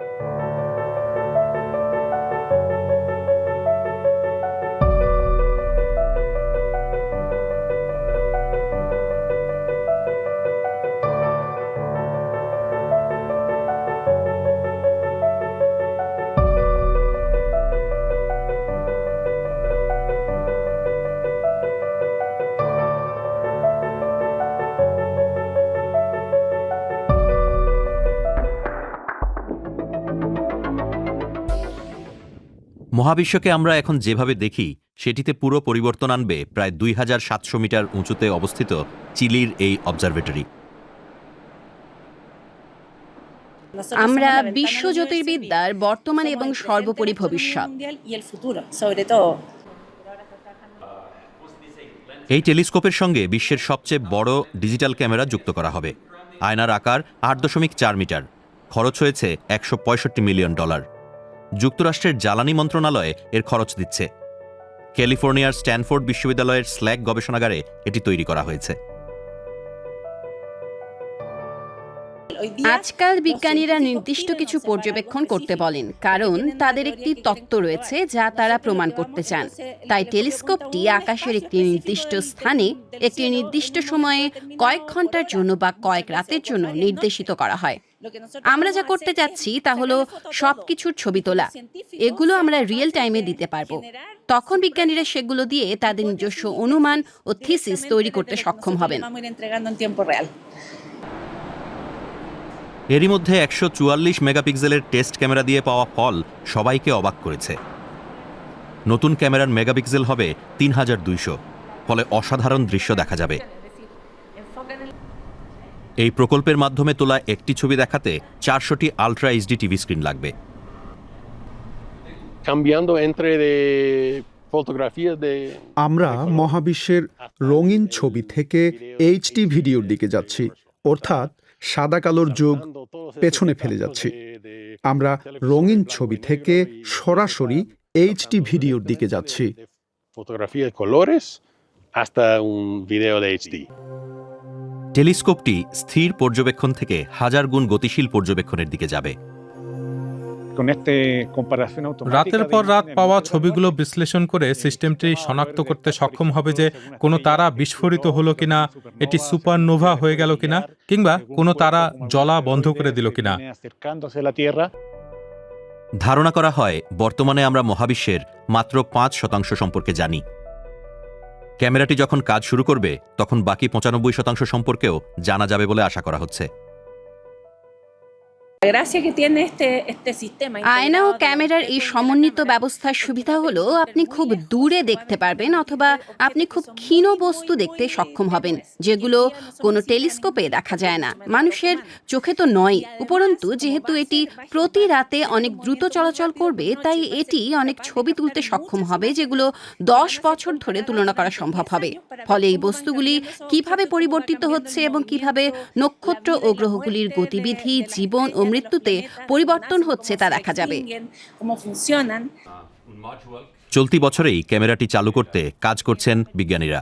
Bye. মহাবিশ্বকে আমরা এখন যেভাবে দেখি সেটিতে পুরো পরিবর্তন আনবে প্রায় দুই হাজার সাতশো মিটার উঁচুতে অবস্থিত চিলির এই অবজারভেটরি। আমরা বিশ্ব জ্যোতির্বিদ্যার বর্তমান এবং সর্বোপরি ভবিষ্যৎ। এই টেলিস্কোপের সঙ্গে বিশ্বের সবচেয়ে বড় ডিজিটাল ক্যামেরা যুক্ত করা হবে। আয়নার আকার আট দশমিক চার মিটার। খরচ হয়েছে একশো পঁয়ষট্টি মিলিয়ন ডলার। যুক্তরাষ্ট্রের জ্বালানি মন্ত্রণালয়ে এর খরচ দিচ্ছে। ক্যালিফোর্নিয়ার স্ট্যানফোর্ড বিশ্ববিদ্যালয়ের স্ল্যাগ গবেষণাগারে এটি তৈরি করা হয়েছে। আজকাল বিজ্ঞানীরা নির্দিষ্ট কিছু পর্যবেক্ষণ করতে বলেন, কারণ তাদের একটি তত্ত্ব রয়েছে যা তারা প্রমাণ করতে চান। তাই টেলিস্কোপটি আকাশের একটি নির্দিষ্ট স্থানে, একটি নির্দিষ্ট সময়ে কয়েক ঘণ্টার জন্য বা কয়েক রাতের জন্য নির্দেশিত করা হয়। আমরা যা করতে যাচ্ছি তা হলো সবকিছুর ছবি তোলা। এগুলো আমরা রিয়েল টাইমে দিতে পারব। তখন বিজ্ঞানীরা সেগুলো দিয়ে তাদের নিজস্ব অনুমান ও থিসিস তৈরি করতে সক্ষম হবেন। এরই মধ্যে একশো চুয়াল্লিশ মেগাপিক্সেলের টেস্ট ক্যামেরা দিয়ে পাওয়া ফল সবাইকে অবাক করেছে। নতুন ক্যামেরার মেগাপিক্সেল হবে তিন হাজার দুইশো ফলে অসাধারণ দৃশ্য দেখা যাবে। এই প্রকল্পের মাধ্যমে তোলা একটি ছবি দেখাতে চারশোটি আলট্রা এইচডি টিভি স্ক্রিন লাগবে। আমরা মহাবিশ্বের রঙিন ছবি থেকে এইচডি ভিডিওর দিকে যাচ্ছি। অর্থাৎ সাদা কালোর যুগ পেছনে ফেলে যাচ্ছি। আমরা রঙিন ছবি থেকে সরাসরি এইচডি ভিডিওর দিকে যাচ্ছি. টেলিস্কোপটি স্থির পর্যবেক্ষণ থেকে হাজার গুণ গতিশীল পর্যবেক্ষণের দিকে যাবে। রাতের পর রাত পাওয়া ছবিগুলো বিশ্লেষণ করে সিস্টেমটি শনাক্ত করতে সক্ষম হবে যে কোনো তারা বিস্ফোরিত হলো কিনা এটি সুপারনোভা হয়ে গেল কিনা কিংবা কোনো তারা জ্বলা বন্ধ করে দিল কিনা। ধারণা করা হয় বর্তমানে আমরা মহাবিশ্বের মাত্র পাঁচ শতাংশ সম্পর্কে জানি। ক্যামেরাটি যখন কাজ শুরু করবে তখন বাকি পঁচানব্বই শতাংশ সম্পর্কেও জানা যাবে বলে আশা করা হচ্ছে। আয়না ও ক্যামেরার এই সমন্বিত ব্যবস্থার সুবিধা হলো আপনি খুব দূরে দেখতে পারবেন অথবা আপনি খুব ক্ষীণ বস্তু দেখতে সক্ষম হবেন যেগুলো কোনো টেলিস্কোপে দেখা যায় না। মানুষের চোখে তো নয় উপরন্তু যেহেতু এটি প্রতি রাতে অনেক দ্রুত চলাচল করবে তাই এটি অনেক ছবি তুলতে সক্ষম হবে যেগুলো দশ বছর ধরে তুলনা করা সম্ভব হবে। ফলে এই বস্তুগুলি কীভাবে পরিবর্তিত হচ্ছে এবং কীভাবে নক্ষত্র ও গ্রহগুলির গতিবিধি জীবন ও মৃত্যুতে পরিবর্তন হচ্ছে তা দেখা যাবে। চলতি বছরেই ক্যামেরাটি চালু করতে কাজ করছেন বিজ্ঞানীরা।